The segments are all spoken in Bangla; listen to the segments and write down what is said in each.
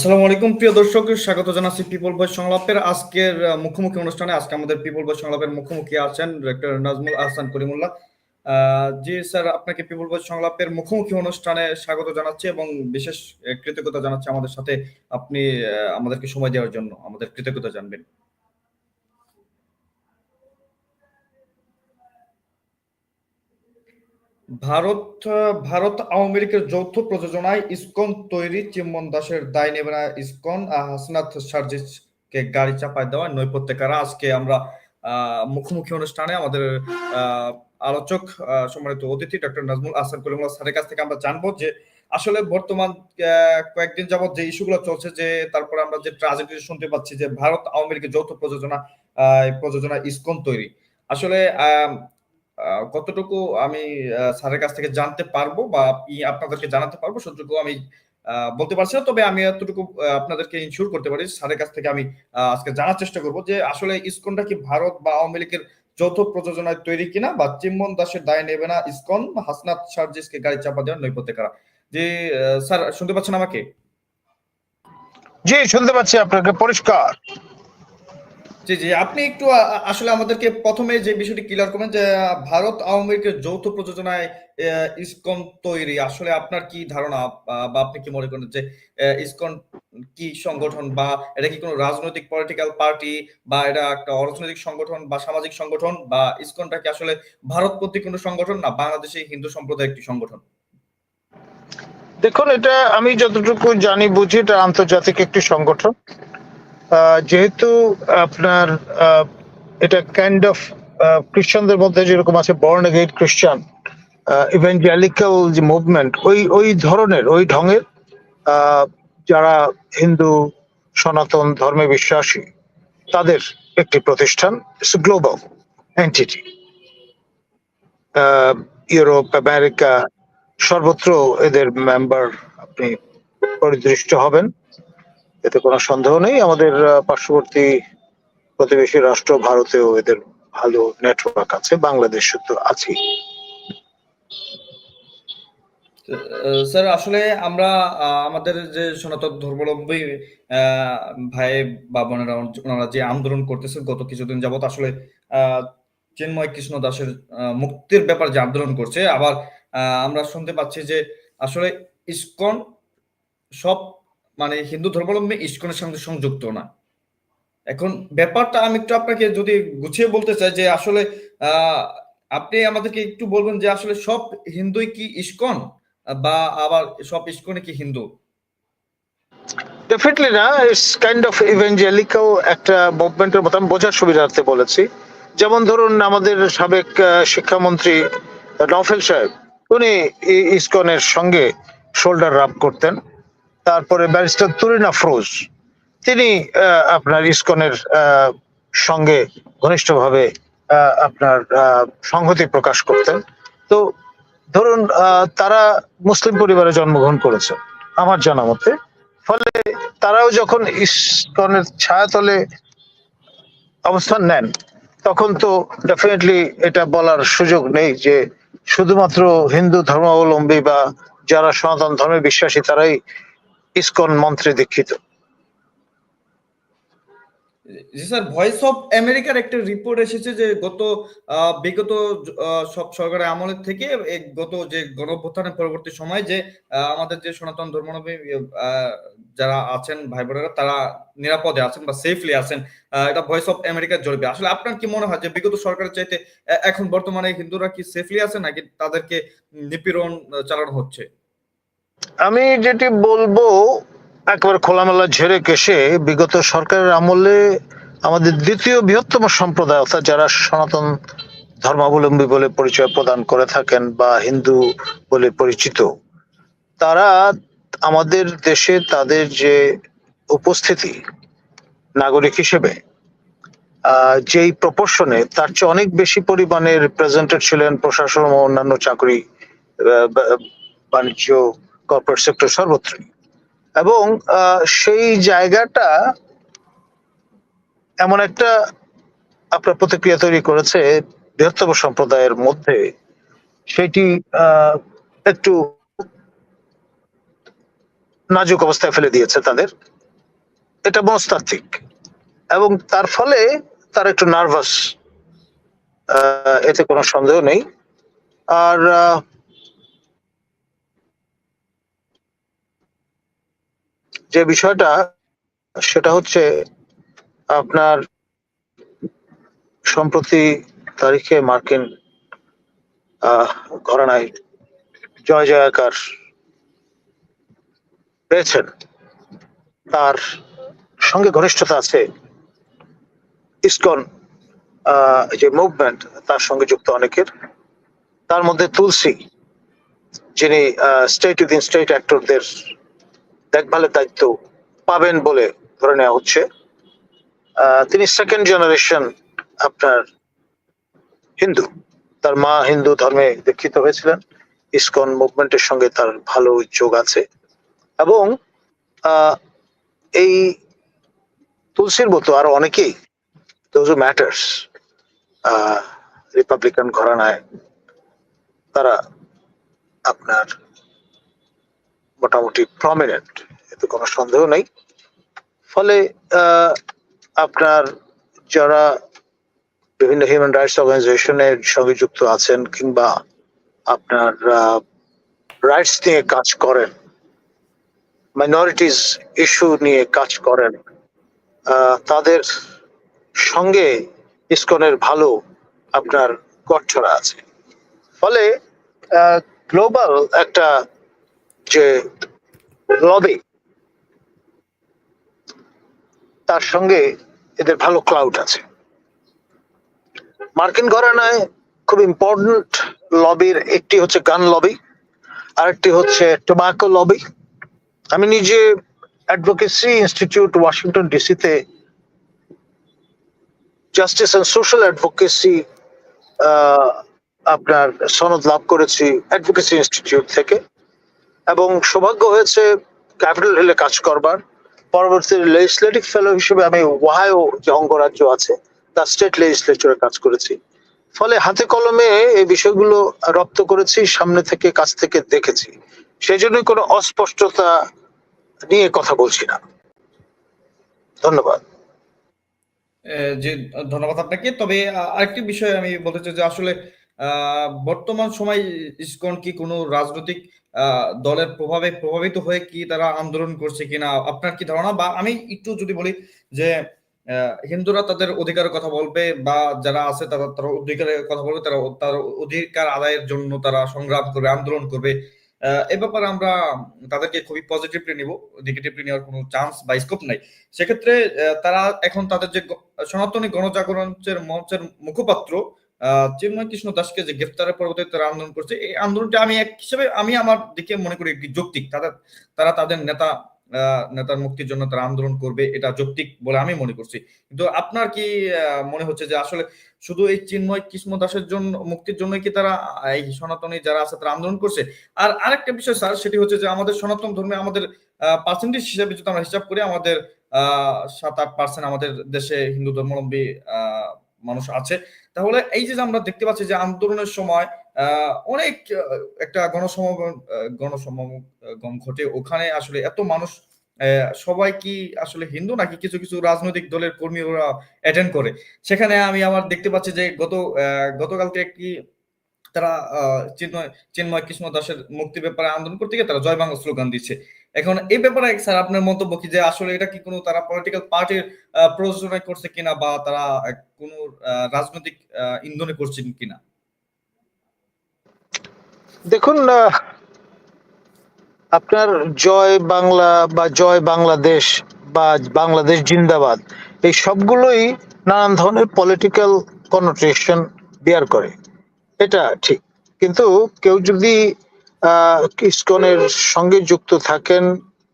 আসসালামু আলাইকুম, প্রিয় দর্শক স্বাগত জানাচ্ছি পিপল বয় সংলাপের। আজকের মুখোমুখি অনুষ্ঠানে আজকে আমাদের পিপল বয় সংলাপের মুখোমুখি আছেন ডক্টর নাজমুল আহসান করিমুল্লাহ। জি স্যার, আপনাকে পিপল বয় সংলাপের মুখোমুখি অনুষ্ঠানে স্বাগত জানাচ্ছি এবং বিশেষ কৃতজ্ঞতা জানাচ্ছি আমাদের সাথে আপনি আমাদেরকে সময় দেওয়ার জন্য, আমাদের কৃতজ্ঞতা জানবেন। ভারত ভারত আওয়ামী লীগের যৌথ প্রযোজনায় ইসকন তৈরি চিম্মন দাসের দায় নেবে না ইসকন আহ, হাসনাত সার্জিসকে গাড়ি চাপায় দেওয়া নৈপত্যকারা আজকে আমরা মুখোমুখি অনুষ্ঠানে আমাদের আলোচক সম্মানিত অতিথি ডক্টর নাজমুল আহসান কলিমুল্লাহ স্যারের কাছ থেকে আমরা জানব যে আসলে বর্তমান কয়েকদিন যাবত যে ইস্যুগুলো চলছে যে তারপরে আমরা যে ট্রাজেডি শুনতে পাচ্ছি যে ভারত আওয়ামী লীগের যৌথ প্রযোজনা প্রযোজনা ইসকন তৈরি। আসলে কতটুকু আমি স্যারের কাছ থেকে জানতে পারব বা আপনাদেরকে জানাতে পারব সেটুকু আমি বলতে পারছি না। তবে আমি এতটুকু আপনাদেরকে ইনশিওর করতে পারি, স্যারের কাছ থেকে আমি আজকে জানার চেষ্টা করব যে আসলে ইসকনটা কি ভারত বা আওয়ামী লীগের যৌথ প্রযোজনায় তৈরি কিনা বা চিম্মন দাসের দায় নেবে না ইসকন হাসনাত সার্জিসকে গাড়ি চাপা দেওয়ার নৈপত্যকারা যে স্যার, শুনতে পাচ্ছেন আমাকে? জি, শুনতে পাচ্ছি আপনাকে, পরিষ্কার। জি জি, আপনি একটু আসলে আমাদেরকে প্রথমে যে বিষয়টি ক্লিয়ার করবেন যে ভারত আওয়ামী লীগের যৌথ প্রযোজনায় ইসকন তৈরি। আসলে আপনার কি ধারণা? বা আপনি কি মনে করেন যে ইসকন কি সংগঠন বা এটা কি কোনো রাজনৈতিক পলিটিক্যাল পার্টি বা এটা একটা অর্থনৈতিক সংগঠন বা সামাজিক সংগঠন বা ইসকনটা কি আসলে ভারত প্রতি কোনো সংগঠন না বাংলাদেশে হিন্দু সম্প্রদায়ের একটি সংগঠন? দেখুন, এটা আমি যতটুকু জানি বুঝি, এটা আন্তর্জাতিক একটি সংগঠন। যেহেতু আপনার এটা কাইন্ড অফ খ্রিস্টানদের মধ্যে যেরকম আছে বর্ন গেট খ্রিস্টান ইভেঞ্জেলিক্যাল যে মুভমেন্ট ওই ওই ধরনের, ওই ঢঙের যারা হিন্দু, সনাতন ধর্মে বিশ্বাসী, তাদের একটি প্রতিষ্ঠান গ্লোবাল এন্টিটি ইউরোপ আমেরিকা সর্বত্র এদের মেম্বার আপনি পরিদৃষ্ট হবেন। এতে কোনো সন্দেহ নেই। আমাদের পার্শ্ববর্তী প্রতিবেশী রাষ্ট্র ভারতেও এদের ভালো নেটওয়ার্ক আছে, বাংলাদেশে তো আছে স্যার, আসলে আমরা আমাদের যে সনাতন ধর্মাবলম্বী ভাই বা বোনেরা, ওনারা যে আন্দোলন করতেছেন গত কিছুদিন যাবত আসলে চিন্ময় কৃষ্ণ দাসের মুক্তির ব্যাপার যে আন্দোলন করছে, আবার আমরা শুনতে পাচ্ছি যে আসলে ইসকন সব মানে হিন্দু ধর্মাবলম্বী ইস্কনের সঙ্গে সংযুক্ত না। এখন ব্যাপারটা আমি একটু আপনাকে যদি গুছিয়ে বলতে চাই যে আসলে আপনি আমাদেরকে একটু বলবেন যে আসলে সব হিন্দুই কি ইস্কন? বা আবার সব ইসকনে কি হিন্দু? ডেফিনেটলি না ইটস কাইন্ড অফ ইভেঞ্জেলিক্যাল একটা মুভমেন্টের মতো, আমি বোঝার সুবিধার্থে বলেছি। যেমন ধরুন আমাদের সাবেক শিক্ষামন্ত্রী নফেল সাহেব, উনি ইসকনের সঙ্গে শোল্ডার রাব করতেন। তারপরে ব্যারিস্টার তুরিন আফরোজ তিনি আপনার ইসকনের সঙ্গে ঘনিষ্ঠভাবে আপনার সংহতি প্রকাশ করতেন। তো ধরুন তারা মুসলিম পরিবারে জন্মগ্রহণ করেছে, আমার জানা মতে। ফলে তারাও যখন ইসকনের ছায়াতলে অবস্থান নেন, তখন তো ডেফিনেটলি এটা বলার সুযোগ নেই যে শুধুমাত্র হিন্দু ধর্মাবলম্বী বা যারা সনাতন ধর্মে বিশ্বাসী, তারাই ইসকন মন্ত্রে দীক্ষিত। জি স্যার ভয়েস অফ আমেরিকার একটা রিপোর্ট এসেছে যে গত বিগত সব সরকারের আমলের থেকে গত যে গণঅভ্যুত্থানের পরবর্তী সময় যে আমাদের যে সনাতন ধর্মাবলম্বী যারা আছেন ভাই বোনেরা, তারা নিরাপদে আছেন বা সেফলি আছেন এটা ভয়েস অফ আমেরিকার জরিপে। আসলে আপনার কি মনে হয় যে বিগত সরকারের চাইতে এখন বর্তমানে হিন্দুরা কি সেফলি আছে নাকি তাদেরকে নিপীড়ন চালানো হচ্ছে? আমি যেটি বলব, একবার খোলামেলা ঝেড়ে কেসে বিগত সরকারের আমলে আমাদের দ্বিতীয় বৃহত্তম সম্প্রদায়, অর্থাৎ যারা সনাতন ধর্মাবলম্বী বলে পরিচয় প্রদান করে থাকেন বা হিন্দু বলে পরিচিত, তারা আমাদের দেশে তাদের যে উপস্থিতি নাগরিক হিসেবে যেই প্রপোর্শনে, তার চেয়ে অনেক বেশি পরিমাণে রিপ্রেজেন্টেড ছিলেন প্রশাসন ও অন্যান্য চাকরি বাণিজ্য কর্পোরেট সেক্টর সর্বত্রই এবং আহ, সেই জায়গাটা এমন একটা আপনার প্রতিক্রিয়া তৈরি করেছে বৃহত্তম সম্প্রদায়ের মধ্যে। সেটি আহ, একটু নাজুক অবস্থায় ফেলে দিয়েছে তাদের। এটা মনস্তাত্ত্বিক। এবং তার ফলে তার একটু নার্ভাস এতে কোনো সন্দেহ নেই। আর যে বিষয়টা, সেটা হচ্ছে আপনার সম্প্রতি তারিখে মার্কিন ঘরানায় জয় জয়াকার পেয়েছেন। তার সঙ্গে ঘনিষ্ঠতা আছে। ইসকন যে মুভমেন্ট তার সঙ্গে যুক্ত অনেকের। তার মধ্যে তুলসী, যিনি স্টেট উইদিন স্টেট অ্যাক্টরদের দেখভালের দায়িত্ব পাবেন বলে ধরে নেওয়া হচ্ছে। তিনি সেকেন্ড জেনারেশন আপনার হিন্দু। তার মা হিন্দু ধর্মে দীক্ষিত হয়েছিলেন। ইসকন মুভমেন্টের সঙ্গে তার ভালো যোগ আছে। এবং এই তুলসীর মতো আরও অনেকেই ম্যাটার্স রিপাবলিকান ঘরানায় তারা আপনার মোটামুটি প্রমিনেন্ট এতে কোনো সন্দেহ নেই। ফলে আপনার যারা বিভিন্ন হিউম্যান রাইটস অর্গানাইজেশনের সঙ্গে যুক্ত আছেন কিংবা আপনার রাইটস নিয়ে কাজ করেন মাইনরিটিস ইস্যু নিয়ে কাজ করেন তাদের সঙ্গে ইসকনের ভালো আপনার গঠছড়া আছে। ফলে গ্লোবাল একটা যে লবি তার সঙ্গে এদের ভালো ক্লাউড আছে। মার্কিন ঘরানায় খুব ইম্পর্টেন্ট লবির একটি হচ্ছে গান লবি আরেকটি হচ্ছে টোবাকো লবি আমি নিজে অ্যাডভোকেসি ইনস্টিটিউট ওয়াশিংটন ডিসিতে জাস্টিস অ্যান্ড সোশ্যাল অ্যাডভোকেসি আপনার সনদ লাভ করেছি অ্যাডভোকেসি ইনস্টিটিউট থেকে। এবং সৌভাগ্য হয়েছে ক্যাপিটাল হিলে কাজ করবার। পরবর্তী লেজিসলেটিভ ফেলো হিসেবে আমি ওহায়ো যে অঙ্গরাজ্য আছে, তার স্টেট লেজিসলেচারে কাজ করেছি। ফলে হাতে কলমে এই বিষয়গুলো রপ্ত করেছি, সামনে থেকে, কাছ থেকে দেখেছি। সেই জন্য কোনো অস্পষ্টতা নিয়ে কথা বলছি না। ধন্যবাদ। জি, ধন্যবাদ আপনাকে। তবে আরেকটি বিষয় আমি বলতে চাই যে আসলে বর্তমান সময় ইসকন কি কোনো রাজনৈতিক দলের প্রভাবে প্রভাবিত হয়ে কি তারা আন্দোলন করছে কিনা, আপনার কি ধারণা? বা আমি একটু যদি বলি যে হিন্দুরা তাদের অধিকারের কথা বলবে বা যারা আছে তারা তারা অধিকারের কথা বলবে, তারা তার অধিকার আদায়ের জন্য তারা সংগ্রাম করবে, আন্দোলন করবে। এ ব্যাপারে আমরা তাদেরকে খুবই পজিটিভলি নিব নেগেটিভলি নেওয়ার কোনো চান্স বা স্কোপ নাই। সেক্ষেত্রে তারা এখন তাদের যে সনাতনী গণজাগরণের মঞ্চের মুখপাত্র চিন্ময় কৃষ্ণ দাসকে যে গ্রেফতারের পরবর্তীতে তারা আন্দোলন করছে এই আন্দোলনটি আমি এক হিসেবে আমি আমার দিকে মনে করি একটি যৌক্তিক। তাদের তারা তাদের নেতা নেতার মুক্তির জন্য তারা আন্দোলন করবে এটা যৌক্তিক বলে আমি মনে করছি। কিন্তু আপনার কি মনে হচ্ছে যে আসলে শুধু এই চিন্ময় কৃষ্ণ দাসের জন্য মুক্তির জন্য কি তারা এই সনাতনী যারা আছে তারা আন্দোলন করছে? আর আরেকটা বিষয় স্যার সেটি হচ্ছে যে আমাদের সনাতন ধর্মে আমাদের পার্সেন্টেজ হিসেবে যদি আমরা হিসাব করি আমাদের আহ সাত আট পার্সেন্ট আমাদের দেশে হিন্দু ধর্মাবলম্বী আহ, মানুষ আছে। তাহলে এই যে আমরা দেখতে পাচ্ছি যে আন্দোলনের সময় অনেক একটা গণসমাগম গণসমাগম ঘটে। ওখানে আসলে এত মানুষ সবাই কি আসলে হিন্দু নাকি কিছু কিছু রাজনৈতিক দলের কর্মী ওরা অ্যাটেন্ড করে? সেখানে আমি আমার দেখতে পাচ্ছি যে গত গতকালকে একটি তারা চিন্ময় চিন্ময় কৃষ্ণ দাসের মুক্তির ব্যাপারে আন্দোলন করতে গিয়ে তারা জয় বাংলা স্লোগান দিচ্ছে। এখন এই ব্যাপারে স্যার আপনার মন্তব্য কি যে আসলে এটা কি কোনো তারা পলিটিক্যাল পার্টির প্রযোজনা করছে কিনা বা তারা কোনো রাজনৈতিক ইন্ধনে করছেন কিনা? দেখুন আপনার জয় বাংলা বা জয় বাংলাদেশ বা বাংলাদেশ জিন্দাবাদ, এই সবগুলোই নানান ধরনের পলিটিক্যাল কনোটেশন বিয়ার করে। এটা ঠিক। কিন্তু কেউ যদি আহ, ইসকনের সঙ্গে যুক্ত থাকেন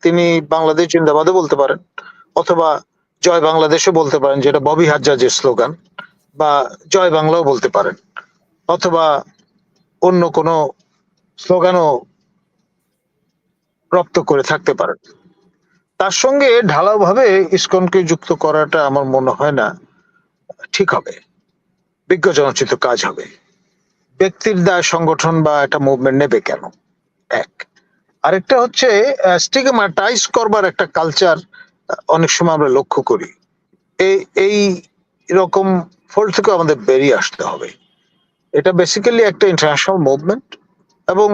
তিনি বাংলাদেশ জিন্দাবাদও বলতে পারেন অথবা জয় বাংলাদেশও বলতে পারেন যেটা ববি হাজ্জাজের স্লোগান বা জয় বাংলাও বলতে পারেন অথবা অন্য কোনো স্লোগানও রপ্ত করে থাকতে পারেন। তার সঙ্গে ঢালাও ভাবে ইসকনকে যুক্ত করাটা আমার মনে হয় না ঠিক হবে। বিজ্ঞজনচিত কাজ হবে। ব্যক্তির দায় সংগঠন বা একটা মুভমেন্ট নেবে কেন? এক। আরেকটা হচ্ছে স্টিগমাটাইজ করবার একটা কালচার অনেক সময় আমরা লক্ষ্য করি। এই এই রকম ফল থেকে আমাদের বেরিয়ে আসতে হবে। এটা বেসিক্যালি একটা ইন্টারন্যাশনাল মুভমেন্ট এবং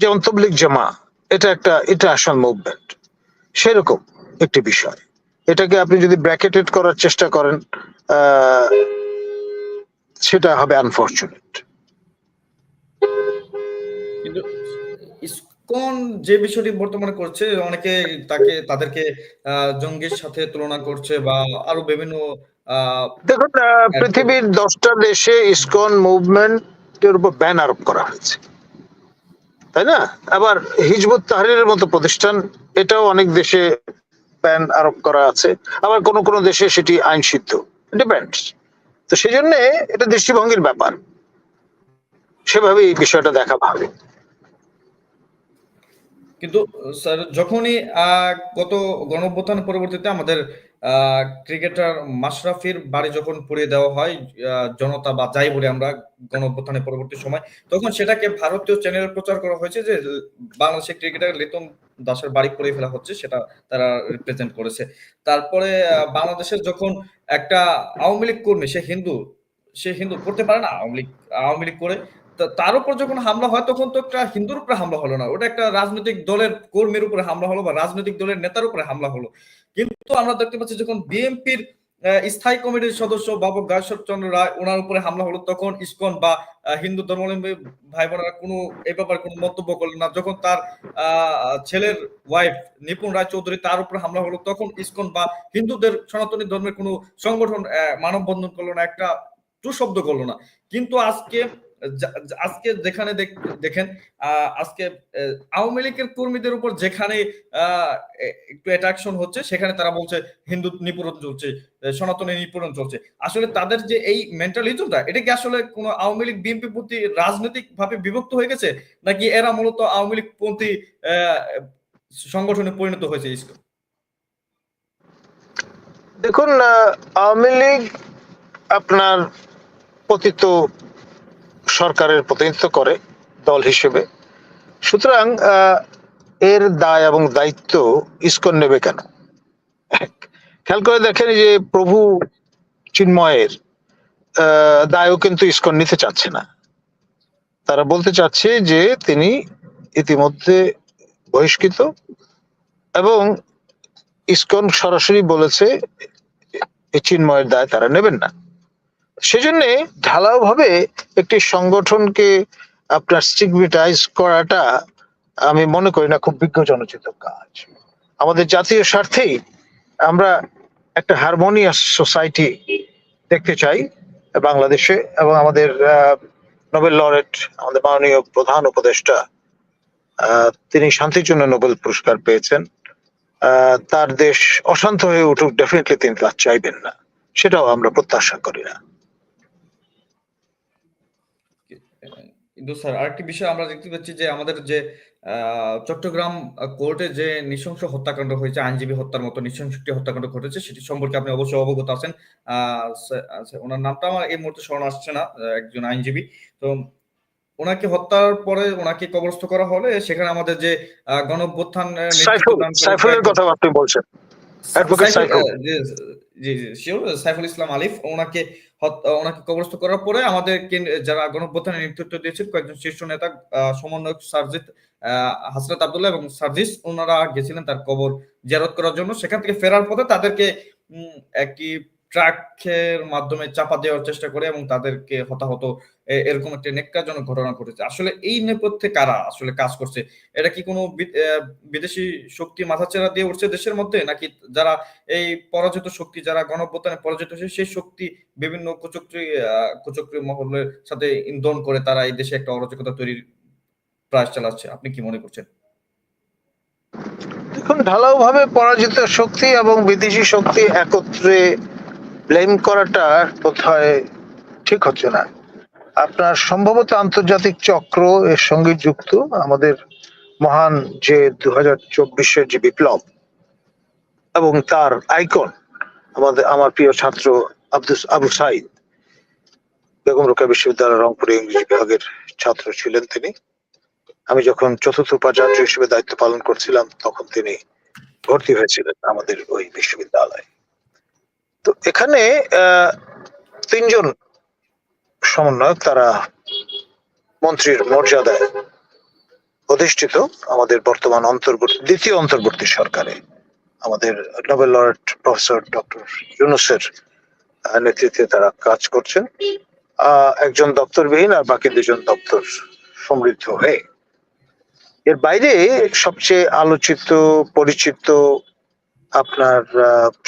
যেমন তবলিক জামা, এটা একটা ইন্টারন্যাশনাল মুভমেন্ট সেরকম একটি বিষয়। এটাকে আপনি যদি ব্র্যাকেটেড করার চেষ্টা করেন সেটা হবে আনফর্চুনেট কিন্তু ইসকন যে বিষয়টি বর্তমানে করছে অনেকে তাকে তাদেরকে জঙ্গির সাথে তুলনা করছে বা আরও বিভিন্ন দেখুন পৃথিবীর দশটা দেশে ইসকন মুভমেন্টের উপর ব্যান আরোপ করা হয়েছে। তাই না? আবার হিজবুত তাহরিরের মতো প্রতিষ্ঠান এটাও অনেক দেশে ব্যান আরোপ করা আছে। আবার কোন কোন দেশে সেটি আইন সিদ্ধ ডিপেন্ডস তো সেই জন্য এটা দৃষ্টিভঙ্গির ব্যাপার। সেভাবে এই বিষয়টা দেখা ভালো কিন্তু, স্যার, যখনই গত গণঅভ্যুত্থানের পরবর্তীতে আমাদের ক্রিকেটার মাশরাফির বাড়ি যখন পুড়িয়ে দেওয়া হয় জনতা বা যাই বলি আমরা গণঅভ্যুত্থানের পরবর্তী সময়, তখন সেটাকে ভারতীয় চ্যানেলে প্রচার করা হয়েছে যে, বাংলাদেশের ক্রিকেটার লিটন দাসের বাড়ি পুড়িয়ে ফেলা হচ্ছে, সেটা তারা রিপ্রেজেন্ট করেছে। তারপরে বাংলাদেশের যখন একটা আওয়ামী লীগ কর্মী, সে হিন্দু সে হিন্দু, করতে পারে না আওয়ামী লীগ আওয়ামী লীগ করে তার উপর যখন হামলা হয়, তখন তো একটা হিন্দুর উপরে হামলা হলো না। ওটা একটা রাজনৈতিক দলের কর্মীর উপরে হামলা হলো বা রাজনৈতিক দলের নেতার উপরে হামলা হলো। কিন্তু আমরা দেখতে পাচ্ছি যখন বিএনপির স্থায়ী কমিটির সদস্য বাবু গায়শ্বর চন্দ্র রায় ওনার উপরে হামলা হলো, তখন ইসকন বা হিন্দু ধর্মাবলম্বী ভাই বোনেরা কোনো এই ব্যাপারে কোনো মন্তব্য করলেন না। যখন তার ছেলের ওয়াইফ নিপুণ রায় চৌধুরী তার উপরে হামলা হলো, তখন ইসকন বা হিন্দুদের সনাতনী ধর্মের কোনো সংগঠন মানববন্ধন করল না, একটা টু শব্দ করল না। কিন্তু আজকে আজকে যেখানে দেখেন আজকে আওয়ামী লীগের কর্মীদের উপর যেখানে একটু অ্যাট্রাকশন হচ্ছে, সেখানে তারা বলছে হিন্দু চলছে সনাতনী চলছে। আসলে তাদের যে এই মেন্টালিজমটা এটা কি আসলে আওয়ামী লীগ বিএনপি প্রতি রাজনৈতিক ভাবে বিভক্ত হয়ে গেছে? নাকি এরা মূলত আওয়ামী লীগ পন্থী সংগঠনে পরিণত হয়েছে দেখুন আওয়ামী লীগ আপনার পতিত সরকারের প্রতিনিধিত্ব করে দল হিসেবে। সুতরাং এর দায় এবং দায়িত্ব ইসকন নেবে কেন? খেয়াল করে দেখেন যে প্রভু চিন্ময়ের দায়ও কিন্তু ইসকন নিতে চাচ্ছে না। তারা বলতে চাচ্ছে যে তিনি ইতিমধ্যে বহিষ্কৃত এবং ইস্কন সরাসরি বলেছে চিন্ময়ের দায় তারা নেবেন না। সেজন্য ঢালাও ভাবে একটি সংগঠনকে আপনার স্টিগমিটাইজ করাটা আমি মনে করি না খুব বিজ্ঞজনচিত কাজ। আমাদের জাতীয় স্বার্থেই আমরা একটা হারমোনিয়াস সোসাইটি দেখতে চাই বাংলাদেশে এবং আমাদের নোবেল লরেট আমাদের মাননীয় প্রধান উপদেষ্টা তিনি শান্তির জন্য নোবেল পুরস্কার পেয়েছেন। তার দেশ অশান্ত হয়ে উঠুক ডেফিনেটলি তিনি তা চাইবেন না। সেটাও আমরা প্রত্যাশা করি না। কিন্তু স্যার আরেকটি বিষয় আমরা দেখতে পাচ্ছি যে আমাদের যে চট্টগ্রাম কোর্টে যে নৃশংস হত্যাকাণ্ড হয়েছে আইনজীবী হত্যার মতো নৃশংস একটি হত্যাকাণ্ড ঘটেছে সেটি সম্পর্কে আপনি অবশ্যই অবগত আছেন। আহ, আচ্ছা, ওনার নামটা আমার এই মুহূর্তে স্মরণ আসছে না একজন আইনজীবী। তো ওনাকে হত্যার পরে ওনাকে কবরস্থ করা হলে সেখানে আমাদের যে করে সাইফুলের কথা আপনি বলছেন। সাইফুল- সাইফুল। আহ, জি জি জি শিওর সাইফুল ইসলাম আলিফ ওনাকে ওনাকে কবরস্থ করার পরে আমাদের যারা নেতৃত্ব দিয়েছেন কয়েকজন শীর্ষ নেতা সমন্বয়ক সার্জিত আব্দুল্লাহ এবং সার্জিস ওনারা গেছিলেন তার কবর জিয়ারত করার জন্য সেখান থেকে ফেরার পথে তাদেরকে একটি ট্রাকের মাধ্যমে চাপা দেওয়ার চেষ্টা করে এবং তাদেরকে হতাহত এরকম একটা নেক্কাজনক ঘটনা ঘটেছে। আসলে এই নেপথ্যে কারা আসলে কাজ করছে? এটা কি কোনো বিদেশি শক্তি মাথাচেরা দিয়ে উঠছে দেশের মধ্যে? নাকি যারা এই পরাজিত শক্তি, যারা গণঅভ্যুত্থানে পরাজিত হয়েছে, সেই শক্তি বিভিন্ন কুচক্রী কুচক্রী মহলের সাথে ইন্ধন করে তারা এই দেশে একটা অরাজকতা তৈরির প্রয়াস চালাচ্ছে? আপনি কি মনে করছেন? দেখুন ঢালাও ভাবে পরাজিত শক্তি এবং বিদেশি শক্তি একত্রে ব্লেম করাটা বোধহয় ঠিক হচ্ছে না। আপনার সম্ভবত আন্তর্জাতিক চক্র এর সঙ্গে যুক্ত আমাদের মহান যে দু হাজার চব্বিশের যে বিপ্লব এবং তার আইকন আমাদের, আমার প্রিয় ছাত্র আব্দুস, আবু সাইদ বেগম রোকেয়া বিশ্ববিদ্যালয় রংপুরে ইংরেজি বিভাগের ছাত্র ছিলেন তিনি। আমি যখন চতুর্থ উপাচার্য হিসেবে দায়িত্ব পালন করছিলাম, তখন তিনি ভর্তি হয়েছিলেন আমাদের ওই বিশ্ববিদ্যালয়ে। তো এখানে তিনজন সমন্বয়ক তারা মন্ত্রীর মর্যাদায় অধিষ্ঠিত আমাদের বর্তমান অন্তর্বর্তী, দ্বিতীয় অন্তর্বর্তী সরকারে। আমাদের নোবেল লরেট প্রফেসর ডক্টর ইউনুসের নেতৃত্বে তারা কাজ করছেন একজন দপ্তরবিহীন আর বাকি দুজন দপ্তর সমৃদ্ধ হয়ে। এর বাইরে সবচেয়ে আলোচিত, পরিচিত আপনার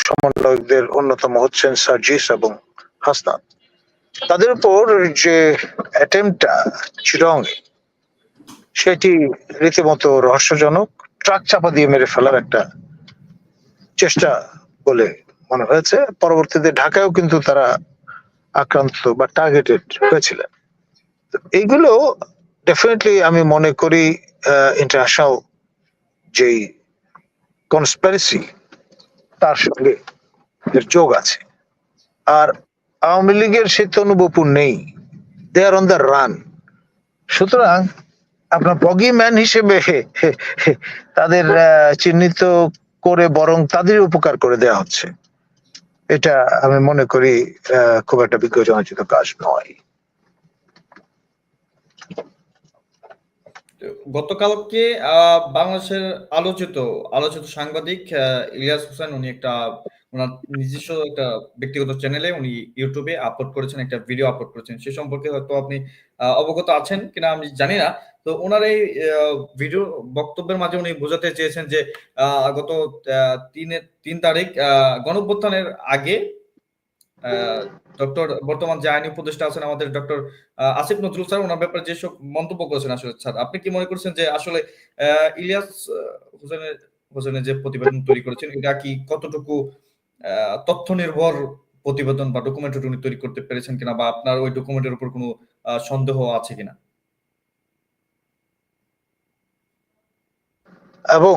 সমন্বয়কদের অন্যতম হচ্ছেন সার্জিস এবং হাসনাত তাদের উপর যে অ্যাটেম্পটা চিরং সেটি রীতিমতো রহস্যজনক, ট্রাক চাপা দিয়ে মেরে ফেলার একটা চেষ্টা বলে মনে হয়েছে। পরবর্তীতে ঢাকায়ও কিন্তু তারা আক্রান্ত বা টার্গেটেড হয়েছিলেন। এইগুলো ডেফিনেটলি আমি মনে করি ইন্টারন্যাশনাল যেই কনস্পারেসি তার সঙ্গে এর যোগ আছে। আর আওয়ামী লীগের সে তনুবপুর নেই। They are on the run সুতরাং আপনার বগি ম্যান হিসেবে তাদের চিহ্নিত করে বরং তাদের উপকার করে দেয়া হচ্ছে। এটা আমি মনে করি খুব একটা বিজ্ঞজনচিত কাজ নয়। গতকালকে বাংলাদেশের আলোচিত আলোচিত সাংবাদিক ইলিয়াস হোসেন, উনি একটা ওনার নিজস্ব একটা ব্যক্তিগত চ্যানেলে উনি ইউটিউবে আপলোড করেছেন, একটা ভিডিও আপলোড করেছেন। সে সম্পর্কে হয়তো আপনি অবগত আছেন কিনা আমি জানি না। তো ওনার এই ভিডিও বক্তব্যের মাঝে উনি বোঝাতে চেয়েছেন যে গত তিনের তিন তারিখ গণঅভ্যুত্থানের আগে ডক্টর বর্তমান যে আইনি উপদেষ্টা আছেন আমাদের ডক্টর আসিফ নজরুল স্যার, ওনার ব্যাপারে যেসব মন্তব্য করেছেন আসলে স্যার, আপনি কি মনে করছেন যে আসলে ইলিয়াস হোসেনের হোসেনের যে প্রতিবেদন তৈরি করেছেন, এটা কি কতটুকু তথ্য নির্ভর প্রতিবেদন বা ডকুমেন্ট উনি তৈরি করতে পেরেছেন কিনা বা আপনার ওই ডকুমেন্টের উপর কোনো সন্দেহ আছে কিনা? এবং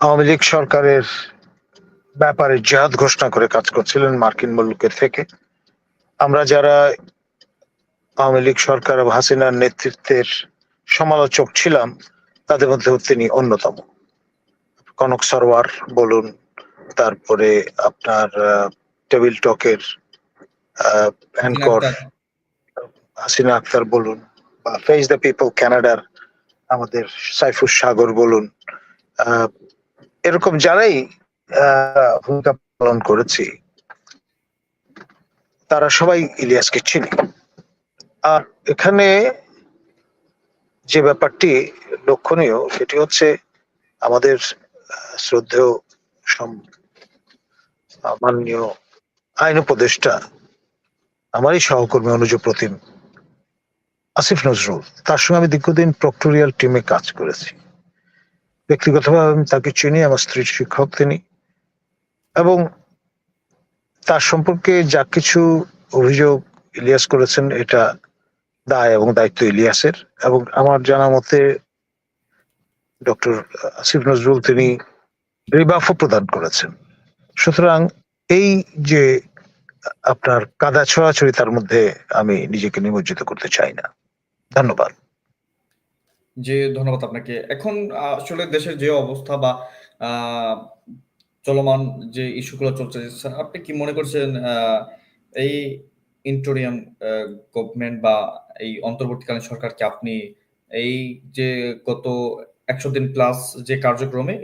আওয়ামী লীগ সরকারের ব্যাপারে জেহাদ ঘোষণা করে কাজ করছিলেন মার্কিন মুলুকের থেকে। আমরা যারা আওয়ামী লীগ সরকার এবং হাসিনার নেতৃত্বের সমালোচক ছিলাম, তাদের মধ্যে তিনি অন্যতম। কনক সরওয়ার বলুন তারপরে আপনার টেবিল টকের অ্যাঙ্কর হাসিনা আক্তার। বলুন বা ফেস দ্য পিপল কানাডার আমাদের সাইফুর সাগর বলুন এরকম যারাই ভূমিকা পালন করেছি তারা সবাই ইলিয়াসকে চিনি। আর এখানে যে ব্যাপারটি লক্ষণীয় সেটি হচ্ছে আমাদের শ্রদ্ধেয় মাননীয় আইন উপদেষ্টা, আমারই সহকর্মী অনুজ প্রতিম, আসিফ নজরুল, তার সঙ্গে আমি দীর্ঘদিন প্রক্টোরিয়াল টিমে কাজ করেছি। ব্যক্তিগতভাবে আমি তাকে চিনি, আমার স্ত্রীর শিক্ষক তিনি। এবং তার সম্পর্কে যা কিছু অভিযোগ ইলিয়াস করেছেন, এটা দায় এবং দায়িত্ব ইলিয়াসের। এবং আমার জানা মতে ডক্টর আসিফ নজরুল তিনি রিবাফও প্রদান করেছেন। সুতরাং এই যে আপনার কাদা ছড়াছড়ি তার মধ্যে আমি নিজেকে নিমজ্জিত করতে চাই না। ধন্যবাদ। যে ধন্যবাদ আপনাকে। এখন আসলে দেশের যে অবস্থা বা চলমান যে ইস্যুগুলো চলছে, স্যার, আপনি কি মনে করছেন এই ইন্টোরিয়াম গভর্নমেন্ট বা এই অন্তর্বর্তীকালীন সরকারকে আপনি এই যে গত একশো দিন প্লাস যে কার্যক্রমে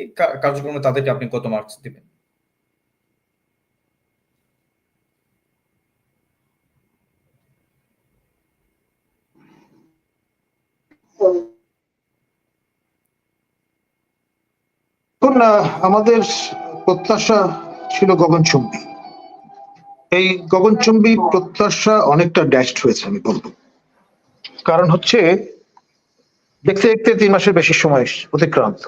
কার্যক্রমে তাদেরকে আপনি কত মার্কস দিবেন? আমাদের প্রত্যাশা ছিল গগনচুম্বী। এই গগনচুম্বী প্রত্যাশা অনেকটা ড্যাশড হয়েছে, আমি বলব। কারণ হচ্ছে, দেখতে দেখতে তিন মাসের বেশি সময় অতিক্রান্ত।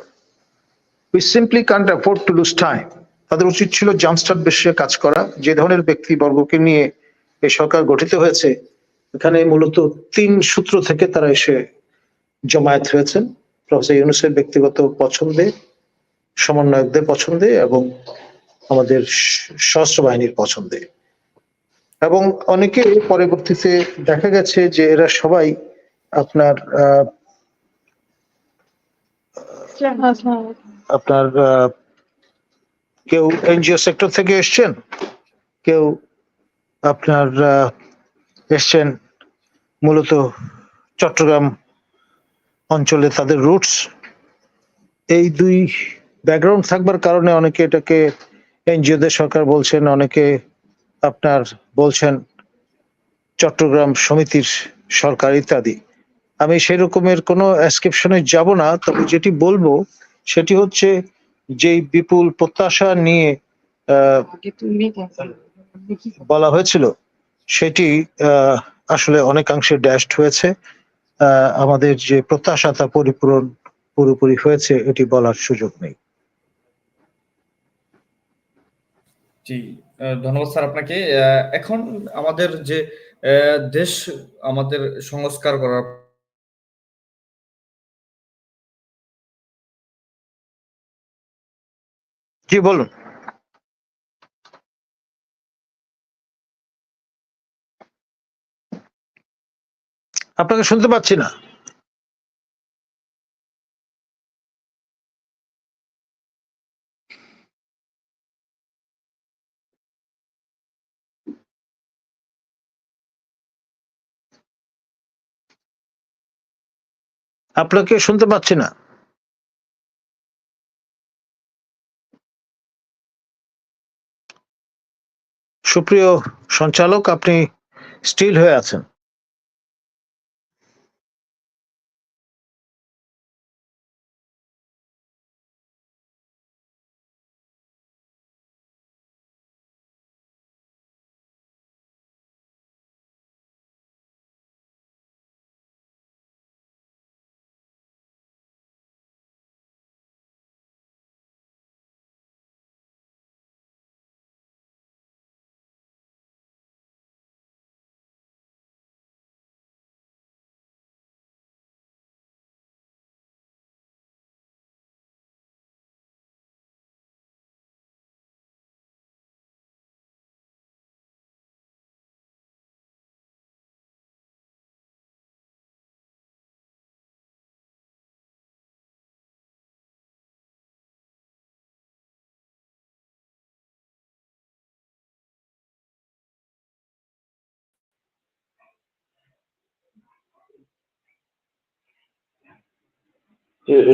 We simply can't afford to lose time তাদের উচিত ছিল জাম্পস্টার্ট বেশি কাজ করা। যে ধরনের ব্যক্তিবর্গকে নিয়ে এই সরকার গঠিত হয়েছে, এখানে মূলত তিন সূত্র থেকে তারা এসে জমায়েত হয়েছেন। প্রফেসর ইউনুসের ব্যক্তিগত পছন্দে সমন্বয়কদের পছন্দে এবং আমাদের সশস্ত্র বাহিনীর পছন্দে। এবং অনেকে পরবর্তীতে দেখা গেছে যে এরা সবাই আপনার আহ, আপনার আহ, কেউ এনজিও সেক্টর থেকে এসছেন কেউ আপনার আহ, এসছেন মূলত চট্টগ্রাম অঞ্চলে তাদের রুটস। এই দুই ব্যাকগ্রাউন্ড থাকবার কারণে অনেকে এটাকে এনজিওদের সরকার বলছেন অনেকে আপনার বলছেন চট্টগ্রাম সমিতির সরকার ইত্যাদি। আমি সেই রকমের কোনো অ্যাসক্রিপশনে যাব না তবে যেটি বলব সেটি হচ্ছে যেই বিপুল প্রত্যাশা নিয়ে আহ, বলা হয়েছিল সেটি আহ, আসলে অনেকাংশে ড্যাশড হয়েছে। আহ, আমাদের যে প্রত্যাশা তা পরিপূরণ পুরোপুরি হয়েছে এটি বলার সুযোগ নেই। জি ধন্যবাদ স্যার আপনাকে। এখন আমাদের যে দেশ, আমাদের সংস্কার করার জি, বলুন। আপনাকে শুনতে পাচ্ছি না। আপনাকে শুনতে পাচ্ছি না। সুপ্রিয় সঞ্চালক আপনি স্টিল হয়ে আছেন।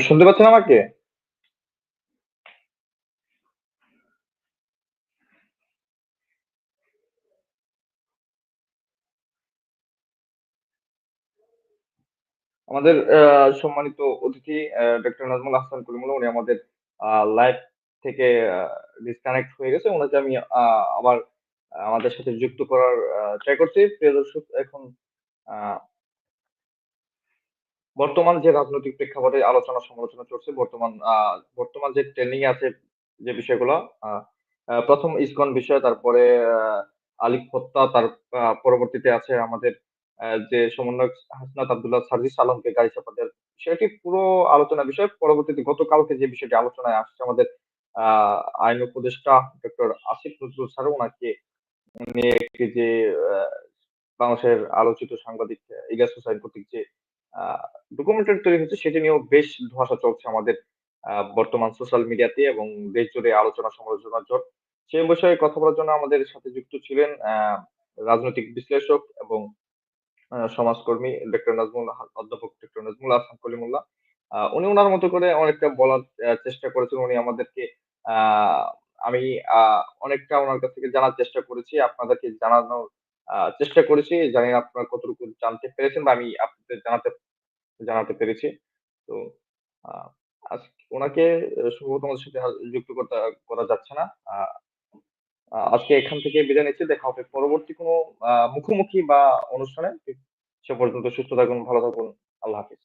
শুনতে পাচ্ছেন আমাকে? আমাদের সম্মানিত অতিথি ডক্টর নাজমুল হাসান কলিমুল্লাহ উনি আমাদের লাইভ থেকে ডিসকানেক্ট হয়ে গেছে। ওনাকে আমি আবার আমাদের সাথে যুক্ত করার ট্রাই করছি। প্রিয় দর্শক, এখন বর্তমান যে রাজনৈতিক প্রেক্ষাপটে আলোচনা সমালোচনা চলছে, বর্তমান বর্তমান যে ট্রেন্ডিং আছে যে বিষয়গুলো প্রথম ইসকন বিষয়, তারপরে আলিফ হত্যা, তার পরবর্তীতে আছে আমাদের যে সমন্বয়ক হাসনাত আবদুল্লাহ সার্জিস আলমকে গাড়ি চাপা দেওয়ার বিষয়টি পুরো আলোচনা বিষয়। পরবর্তীতে গতকালকে যে বিষয়টি আলোচনায় আসছে, আমাদের আইন উপদেষ্টা ডক্টর আসিফ নজরুল স্যার ওনাকে নিয়ে একটি যে বাংলাদেশের আলোচিত সাংবাদিক ইলিয়াস হোসাইন কর্তৃক যে ডকুমেন্টারি তৈরি হচ্ছে সেটি নিয়েও বেশ ধোঁয়াশা চলছে আমাদের বর্তমান সোশ্যাল মিডিয়াতে এবং দেশ জুড়ে আলোচনা সমালোচনার জট। সে বিষয়ে কথা বলার জন্য আমাদের সাথে যুক্ত ছিলেন রাজনৈতিক বিশ্লেষক এবং সমাজকর্মী ডক্টর নাজমুল অধ্যাপক ডক্টর নাজমুল হাসান কলিমুল্লাহ। উনি ওনার মতো করে অনেকটা বলার চেষ্টা করেছেন। উনি আমাদেরকে আমি অনেকটা ওনার কাছ থেকে জানার চেষ্টা করেছি। আপনাদেরকে জানানোর চেষ্টা করেছি, জানি না আপনারা কতটুকু জানতে পেরেছেন বা আমি আপনাদের জানাতে জানাতে পেরেছি। তো ওনাকে সম্ভবত আমাদের সাথে যুক্ত করা যাচ্ছে না। আজকে এখান থেকে বিদায় নিচ্ছি। দেখা হবে পরবর্তী কোনো মুখোমুখি বা অনুষ্ঠানে। সে পর্যন্ত সুস্থ থাকুন, ভালো থাকুন। আল্লাহ হাফিজ।